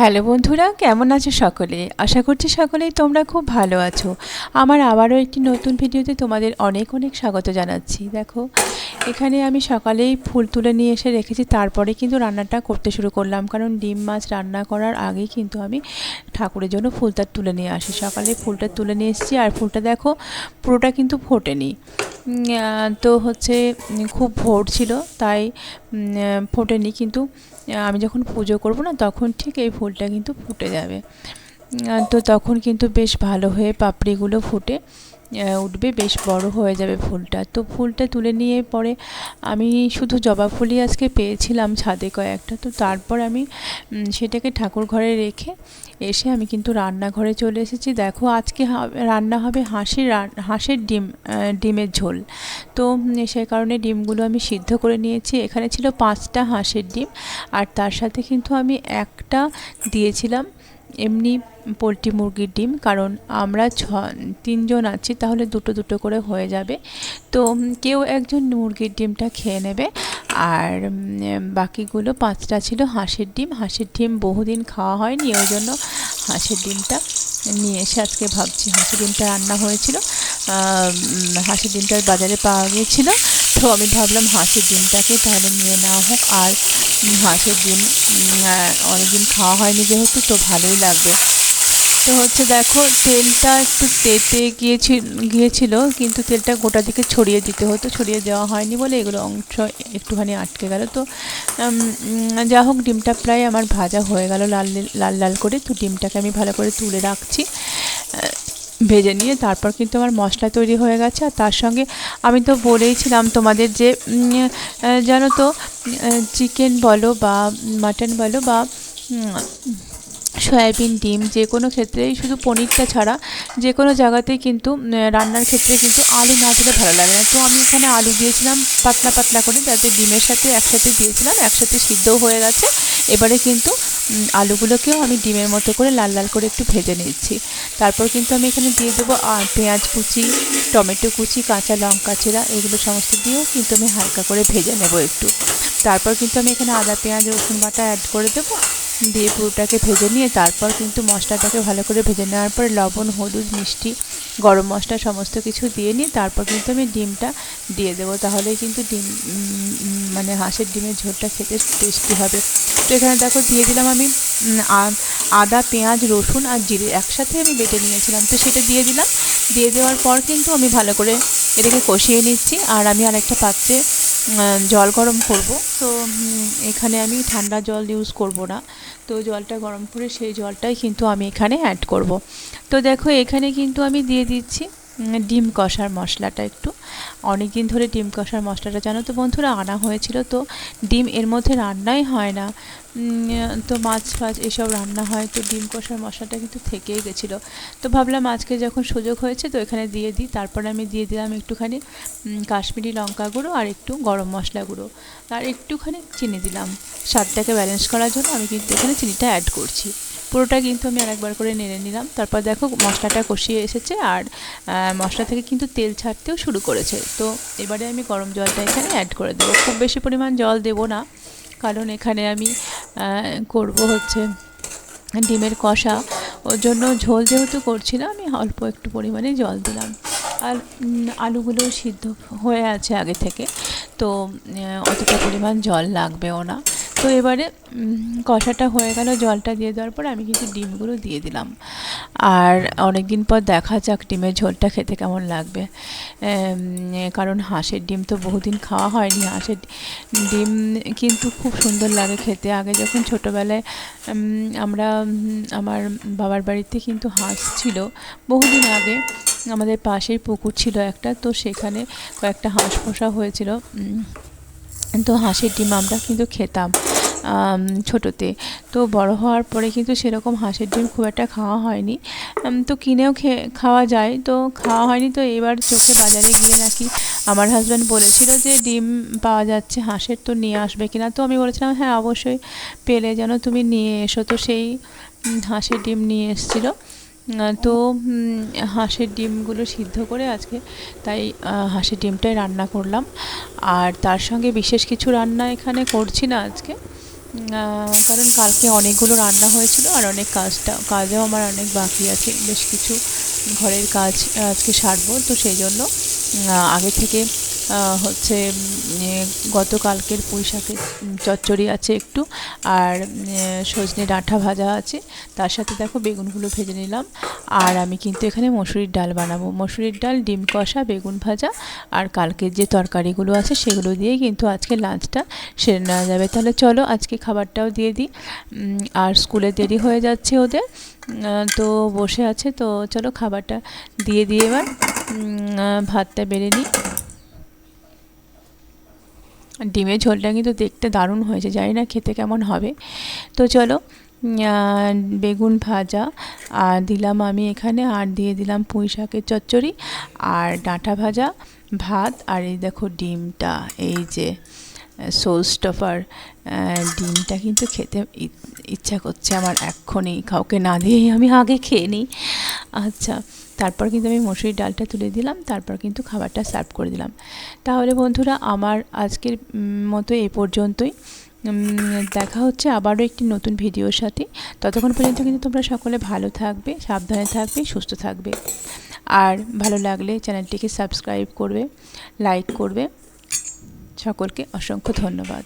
Hello বন্ধুরা, কেমন আছো সকলে? আশা করছি সকলেই তোমরা খুব ভালো আছো। আমার আবারও একটি নতুন ভিডিওতে তোমাদের অনেক অনেক স্বাগত জানাচ্ছি। দেখো, এখানে আমি সকালেই ফুল তুলে নিয়ে এসে রেখেছি, তারপরে কিন্তু রান্নাটা করতে শুরু করলাম। কারণ ডিম মাছ রান্না করার আগে কিন্তু আমি ঠাকুরের জন্য ফুলটা তুলে নিয়ে আসি। সকালে ফুলটা তুলে নিয়ে এসেছি আর ফুলটা দেখো, পুরোটা কিন্তু ফোটেনি। তো হচ্ছে খুব ভোর ছিল, তাই ফোটেনি কিন্তু আমি যখন পুজো করব না, তখন ঠিক এই ফুলটা কিন্তু ফুটে যাবে। তো তখন কিন্তু বেশ ভালো হয়ে পাপড়িগুলো ফুটে। উঠবে, বেশ বড় হয়ে যাবে ফুলটা। তো ফুলটা তুলে নিয়ে পরে আমি শুধু জবা ফুলই আজকে পেয়েছিলাম ছাদে কয়েকটা। তো তারপর আমি সেটাকে ঠাকুর ঘরে রেখে এসে আমি কিন্তু রান্নাঘরে চলে এসেছি। দেখো, আজকে রান্না হবে হাঁসের হাঁসের ডিম ডিমের ঝোল। তো সে কারণে ডিমগুলো আমি সিদ্ধ করে নিয়েছি। এখানে ছিল পাঁচটা হাঁসের ডিম। আর তার সাথে কিন্তু আমি একটা দিয়েছিলাম এমনি পোলট্রি মুরগির ডিম, কারণ আমরা ছ, তিনজন আছি, তাহলে দুটো দুটো করে হয়ে যাবে। তো কেউ একজন মুরগির ডিমটা খেয়ে নেবে, আর বাকিগুলো পাঁচটা ছিল হাঁসের ডিম। হাঁসের ডিম বহুদিন খাওয়া হয়নি, ওই জন্য হাঁসের ডিমটা নিয়ে এসে আজকে ভাবছি, হাঁসের ডিমটা রান্না হয়েছিল। হাঁসের ডিমটার বাজারে পাওয়া গিয়েছিল। তো আমি ভাবলাম হাঁসের ডিমটাকে তাহলে নিয়ে নেওয়া হোক। আর হাঁসের ডিম অনেকদিন খাওয়া হয়নি যেহেতু, তো ভালোই লাগবে। তো হচ্ছে দেখো, তেলটা একটু তেতে গিয়েছিল গিয়েছিল, কিন্তু তেলটা গোটা দিকে ছড়িয়ে দিতে হতো। ছড়িয়ে দেওয়া হয়নি বলে এগুলো অংশ একটুখানি আটকে গেল। তো যা হোক, ডিমটা প্রায় আমার ভাজা হয়ে গেল লাল লাল লাল করে। তো ডিমটাকে আমি ভালো করে তুলে রাখছি। ভেজে নিয়ে তারপর কিন্তু আমার মশলা তৈরি হয়ে গেছে। আর তার সঙ্গে আমি তো বলেইছিলাম তোমাদের যে জানো তো চিকেন বলো বা মাটন বলো বা সয়াবিন, ডিম, যে কোনো ক্ষেত্রেই, শুধু পনিরটা ছাড়া যে কোনো জায়গাতেই কিন্তু রান্নার ক্ষেত্রে কিন্তু আলু না দিলে ভালো লাগে না। তো আমি এখানে আলু দিয়েছিলাম পাতলা পাতলা করে, যাতে ডিমের সাথে একসাথে দিয়েছিলাম, একসাথে সিদ্ধও হয়ে গেছে। এবারে কিন্তু আলুগুলোকেও আমি ডিমের মতো করে লাল লাল করে একটু ভেজে নিচ্ছি। তারপর কিন্তু আমি এখানে দিয়ে দেবো পেঁয়াজ কুচি, টমেটো কুচি, কাঁচা লঙ্কা চেরা, এগুলো সমস্ত দিয়েও কিন্তু আমি হালকা করে ভেজে নেব একটু। তারপর কিন্তু আমি এখানে আদা, পেঁয়াজ, রসুন বাটা অ্যাড করে দেবো। দিয়ে পুরোটাকে ভেজে নিয়ে তারপর কিন্তু মশলাটাকে ভালো করে ভেজে নেওয়ার পর লবণ, হলুদ, মিষ্টি, গরম মশলা সমস্ত কিছু দিয়ে নিয়ে তারপর কিন্তু আমি ডিমটা দিয়ে দেবো। তাহলে কিন্তু ডিম মানে হাঁসের ডিমের ঝোলটা খেতে টেস্টি হবে। তো এখানে দেখো দিয়ে দিলাম আমি আদা, পেঁয়াজ, রসুন আর জিরে একসাথে আমি বেটে নিয়েছিলাম। তো সেটা দিয়ে দিলাম। দিয়ে দেওয়ার পর কিন্তু আমি ভালো করে এটাকে কষিয়ে নিচ্ছি। আর আমি আরেকটা পাত্রে জল গরম করব। তো এখানে আমি ঠান্ডা জল ইউজ করব না। তো, জলটা গরম করে সেই জলটাই কিন্তু আমি এখানে অ্যাড করব। তো দেখো, এখানে কিন্তু আমি দিয়ে দিচ্ছি ডিম কষার মশলাটা একটু। অনেক দিন ধরে ডিম কষার মশলাটা, জানো তো বন্ধুরা, আনা হয়েছিল তো ডিম এর মধ্যে রান্নাই হয় না। তো মাছ ফাছ এসব রান্না হয়, তো ডিম কষার মশলাটা কিন্তু থেকেই গেছিল। তো ভাবলাম আজকে যখন সুযোগ হয়েছে তো এখানে দিয়ে দিই। তারপরে আমি দিয়ে দিলাম একটুখানি কাশ্মীরি লঙ্কা গুঁড়ো আর একটু গরম মশলা গুঁড়ো। আর একটুখানি চিনি দিলাম। স্বাদটাকে ব্যালেন্স করার জন্য আমি কিন্তু এখানে চিনিটা অ্যাড করছি। পুরোটা কিন্তু আমি আরেকবার করে নেড়ে নিলাম। তারপর দেখো মশলাটা কষিয়ে এসেছে আর মশলা থেকে কিন্তু তেল ছাড়তেও শুরু করেছে। তো এবারে আমি গরম জলটা এখানে অ্যাড করে দেবো। খুব বেশি পরিমাণ জল দেবো না, কারণ এখানে আমি করব হচ্ছে ডিমের কষা। ওর জন্য ঝোল যেহেতু করছি না, আমি অল্প একটু পরিমাণে জল দিলাম। আর আলুগুলো সিদ্ধ হয়ে আছে আগে থেকে, তো অতটা পরিমাণ জল লাগবেও না। তো এবারে কষাটা হয়ে গেল, জলটা দিয়ে দেওয়ার পর আমি কিছু ডিমগুলো দিয়ে দিলাম। আর অনেক দিন পর দেখা যাক ডিমের ঝোলটা খেতে কেমন লাগবে। কারণ হাঁসের ডিম তো বহুদিন খাওয়া হয়নি। হাঁসের ডিম কিন্তু খুব সুন্দর লাগে খেতে। আগে যখন ছোটোবেলায় আমরা, আমার বাবার বাড়িতে কিন্তু হাঁস ছিল, বহুদিন আগে আমাদের পাশেই পুকুর ছিল একটা, তো সেখানে কয়েকটা হাঁস পোষা হয়েছিল তো হাঁসের ডিম আমরা কিন্তু খেতাম। ছোটোতে। তো বড় হওয়ার পরে কিন্তু সেরকম হাঁসের ডিম খুব একটা খাওয়া হয়নি। তো কিনেও খেয়ে খাওয়া যায়। তো খাওয়া হয়নি তো এবার চোখে বাজারে গিয়ে নাকি আমার হাজব্যান্ড বলেছিল যে ডিম পাওয়া যাচ্ছে, হাঁসের তো নিয়ে আসবে কিনা। তো আমি বলেছিলাম হ্যাঁ অবশ্যই পেলে যেন তুমি নিয়ে এসো। তো সেই হাঁসের ডিম নিয়ে এসেছিল। তো হাঁসের ডিমগুলো সিদ্ধ করে আজকে তাই হাঁসের ডিমটাই রান্না করলাম। আর তার সঙ্গে বিশেষ কিছু রান্না এখানে করছি না আজকে। কারণ কালকে অনেকগুলো রান্না হয়েছিল আর অনেক কাজটা, কাজও আমার অনেক বাকি আছে, বেশ কিছু ঘরের কাজ আজকে সারবো, তো সেই জন্য আগে থেকে হচ্ছে গতকালকের পুঁই শাকের চচ্চড়ি আছে একটু আর সজনে ডাঁটা ভাজা আছে। তার সাথে দেখো বেগুনগুলো ভেজে নিলাম। আর আমি কিন্তু এখানে মসুরির ডাল বানাবো। মসুরির ডাল, ডিম কষা, বেগুন ভাজা আর কালকের যে তরকারিগুলো আছে সেগুলো দিয়েই কিন্তু আজকে লাঞ্চটা সেরে নেওয়া যাবে। তাহলে চলো আজকে খাবারটাও দিয়ে দিই। আর স্কুলে দেরি হয়ে যাচ্ছে ওদের তো বসে আছে। তো চলো খাবারটা দিয়ে দিয়ে এবার। ভাতটা বেড়ে নিই। ডিমের ঝোলটা কিন্তু দেখতে দারুণ হয়েছে, জানি না খেতে কেমন হবে। তো চলো বেগুন ভাজা, আর দিলাম আমি এখানে, আর দিয়ে দিলাম পুঁই শাকের চচ্চড়ি, আর ডাঁটা ভাজা, ভাত, আর এই দেখো ডিমটা, এই যে সোল স্টফার ডিমটা কিন্তু খেতে ইচ্ছা করছে আমার এক্ষুনি, কাউকে না দিয়েই আমি আগে খেয়ে নিই। আচ্ছা তারপর কিন্তু আমি মসুরির ডালটা তুলে দিলাম, তারপর কিন্তু খাবারটা সার্ভ করে দিলাম। তাহলে বন্ধুরা, আমার আজকের মতো এ পর্যন্তই। দেখা হচ্ছে আবারও একটি নতুন ভিডিওর সাথে। ততক্ষণ পর্যন্ত কিন্তু তোমরা সকলে ভালো থাকবে, সাবধানে থাকবে, সুস্থ থাকবে। আর ভালো লাগলে চ্যানেলটিকে সাবস্ক্রাইব করবে লাইক করবে। সকলকে অসংখ্য ধন্যবাদ।